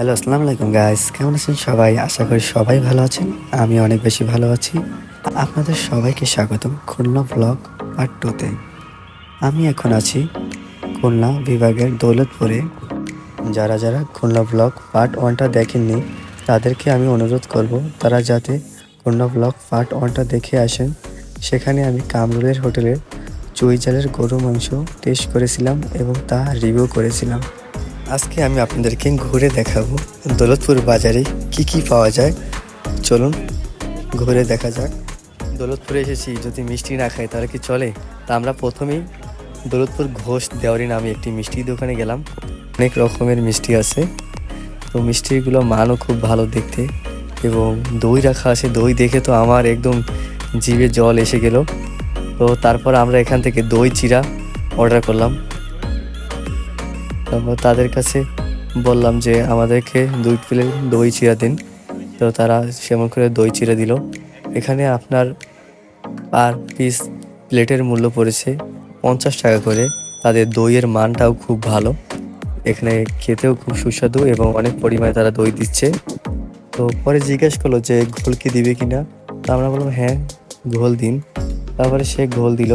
Hello আসসালামু আলাইকুম guys কেমন আছেন সবাই? আশা করি সবাই ভালো আছেন। আমি অনেক বেশি ভালো আছি। আপনাদের সবাইকে স্বাগতম খুলনা ব্লগ পার্ট টুতে আমি এখন আছি খুলনা বিভাগের দৌলতপুরে। যারা যারা খুলনা ব্লগ পার্ট ওয়ানটা দেখেননি, তাদেরকে আমি অনুরোধ করব, তারা যাতে খুলনা ব্লগ পার্ট ওয়ানটা দেখে আসেন। সেখানে আমি কামরুলের হোটেলে চুই চালের গরু মাংস টেস্ট করেছিলাম এবং তা রিভিউ করেছিলাম। আজকে আমি আপনাদেরকে ঘুরে দেখাবো দৌলতপুর বাজারে কি কি পাওয়া যায়। চলুন ঘুরে দেখা যাক। দৌলতপুরে এসেছি, যদি মিষ্টি না খাই তাহলে কি চলে? তা আমরা প্রথমেই দৌলতপুর ঘোষ দেওয়ারি নামে একটি মিষ্টি দোকানে গেলাম। অনেক রকমের মিষ্টি আছে। তো মিষ্টিগুলো মানও খুব ভালো দেখতে এবং দই রাখা আছে। দই দেখে তো আমার একদম জিভে জল এসে গেল। তো তারপর আমরা এখান থেকে দই চিরা অর্ডার করলাম। তারপর তাদের কাছে বললাম যে আমাদেরকে দুই প্লেট দই চিরা দিন। তো তারা সেমন করে দই চিরা দিল। এখানে আপনার পার পিস প্লেটের মূল্য পড়েছে পঞ্চাশ টাকা করে। তাদের দইয়ের মানটাও খুব ভালো। এখানে খেতেও খুব সুস্বাদু এবং অনেক পরিমাণে তারা দই দিচ্ছে। তো পরে জিজ্ঞেস করল যে ঘোল কি দিবে কি না তো আমরা বললাম হ্যাঁ ঘোল দিন। তারপরে সে ঘোল দিল।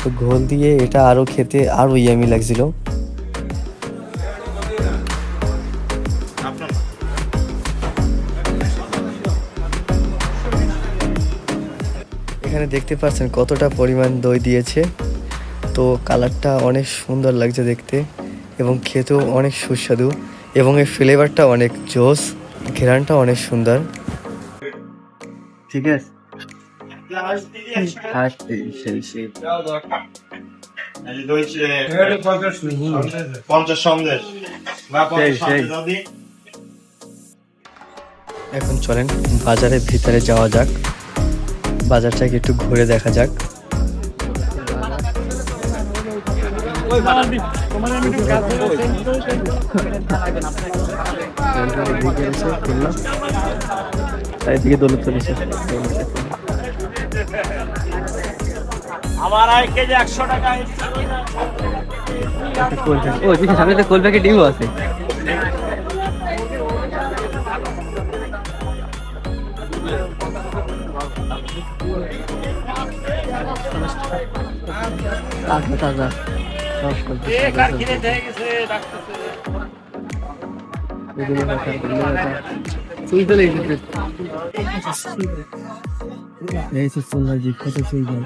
তো ঘোল দিয়ে এটা আরও খেতে আরও ইয়ামি লাগছিল। এখানে দেখতে পাচ্ছেন কতটা পরিমাণ দই দিয়েছে। তো কালারটা অনেক সুন্দর লাগছে দেখতে এবং খেতেও অনেক সুস্বাদু এবং এর ফ্লেভারটা অনেক জোস ঘেরানটা অনেক সুন্দর। ঠিক আছে। এখন চলেন বাজারের ভিতরে যাওয়া যাক। বাজারটাকে একটু ঘুরে দেখা যাক। চারিদিকে চলেছে। আমার এক কেজি একশো টাকা। ও সামনে তো কোল প্যাকেট ডিমও আছে। তাজা তাজা সব সবজি তাজা সবজি। বেগুনি বাটা, কলমি বাটা। সুই তো লেগেছে। এই তো সুন্দর কত সুন্দর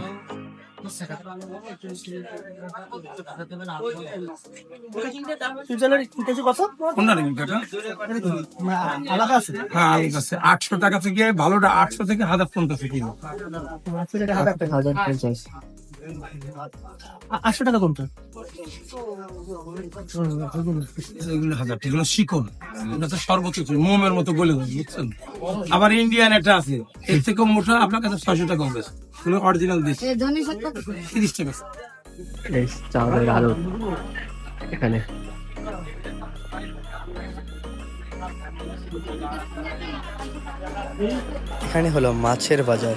আটশো টাকা থেকে ভালোটা আটশো থেকে হাজার পঞ্চাশ কিলো হাজার পঞ্চাশ আটশো টাকা কোনটা এগুলো সর্বোচ্চ মোমের মতো আবার ইন্ডিয়ান একটা আছে এর থেকে মোটা আপনার কাছে ছয়শো টাকা হবে অরিজিনাল তিরিশ টাকা এখানে এখানে হলো মাছের বাজার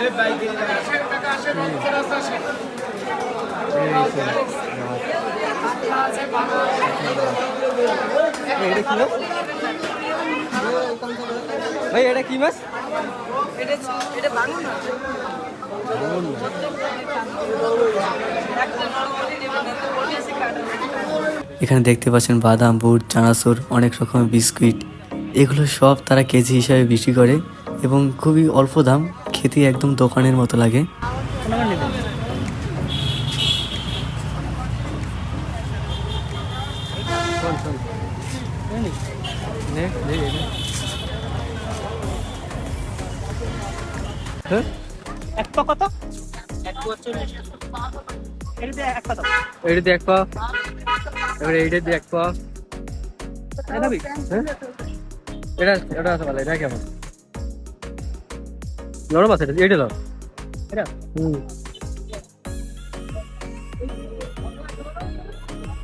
এই বাইকে ভাই এটা কি মাছ? এখানে দেখতে পাচ্ছেন বাদাম বুট চানাচুর অনেক রকমের বিস্কুট। এগুলো সব তারা কেজি হিসাবে বিক্রি করে এবং খুবই অল্প দাম খেতে একদম দোকানের মতো লাগে। এক পা কত? এইটা দিয়ে এক পা এবারে এইটা দিয়ে এক পা হ্যাঁ? এটা এটা আছে ভালো এটা কেমন? নরম আছে এটা এইটা দাও। এটা? হুম।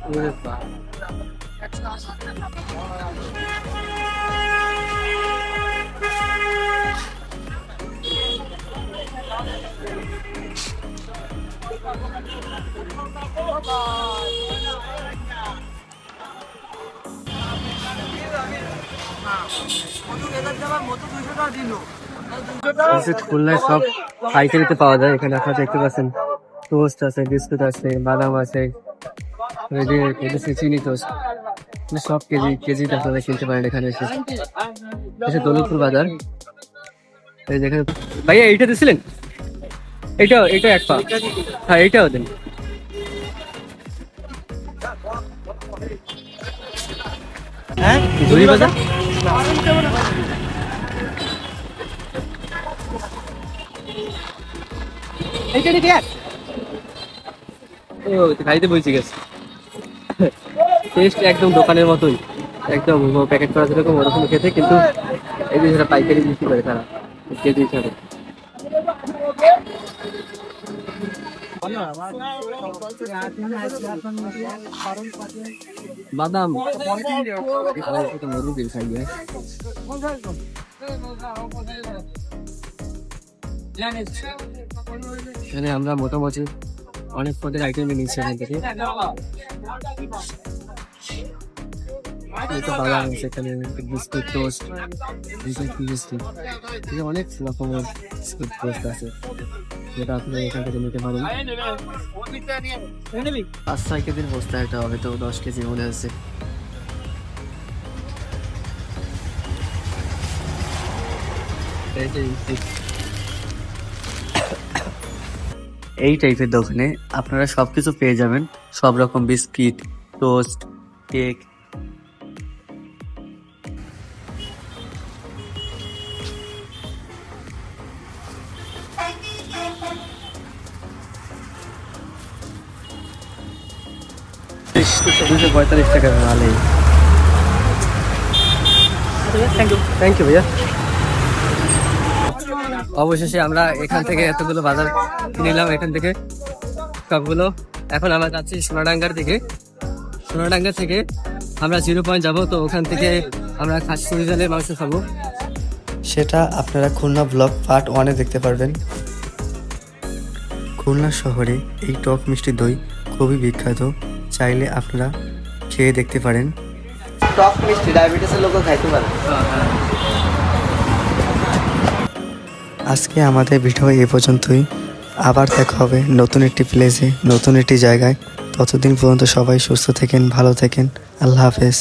ওরে খুলনায় পাওয়া যায় এখানে দেখতে পাচ্ছেন টোস্ট আছে বিস্কুট আছে বাদাম আছে চিনি সব কেজি কেজিতে আপনারা বাজার ভাইয়া এইটা দিছিলেন এটা এটা এক হ্যাঁ এইটাও দেন বাজার খাইতে বলছি গেছে টেস্ট একদম দোকানের মতোই। একদম প্যাকেট করা যেরকম, ওরকম খেতে, কিন্তু এই যে পাইকারি বিক্রি করে তারা। কেজি হিসাবে বাদাম। মুরগি খাই এখানে আমরা মোটামুটি অনেক পদের আইটেম নিচ্ছি এখান থেকে। বাদাম আছে বিস্কুট টোস্ট বিস্কুট এখানে অনেক রকমের বিস্কুট টোস্ট আছে। যেটা আপনি এখান থেকে নিতে পারেন পাঁচ ছয় কেজির বস্তা এটা হয়তো দশ কেজি মনে হচ্ছে। এই টাইপের দোকানে আপনারা সব কিছু পেয়ে যাবেন। সব রকম বিস্কিট টোস্ট কেক দুশো পঁয়তাল্লিশ টাকা ভালোই থ্যাংক ইউ ভাইয়া। অবশেষে আমরা এখান থেকে এতগুলো বাজার নিলাম এখান থেকে সবগুলো। এখন আমরা যাচ্ছি সোনাডাঙ্গার দিকে। সোনাডাঙ্গা থেকে আমরা জিরো পয়েন্ট যাব তো ওখান থেকে আমরা খাসি চুরিজালের মাংস খাব। সেটা আপনারা খুলনা ব্লক পার্ট ওয়ানে দেখতে পারবেন। খুলনা শহরে এই টক মিষ্টি দই খুবই বিখ্যাত। চাইলে আপনারা খেয়ে দেখতে পারেন। টক মিষ্টি ডায়াবেটিসের লোকও খাইতে পারে। আজকে আমাদের ভিডিও এ পর্যন্তই। আবার দেখা হবে নতুন একটি প্লেসে নতুন একটি জায়গায়। ততদিন পর্যন্ত সবাই সুস্থ থাকেন ভালো থাকেন। আল্লাহ হাফেজ।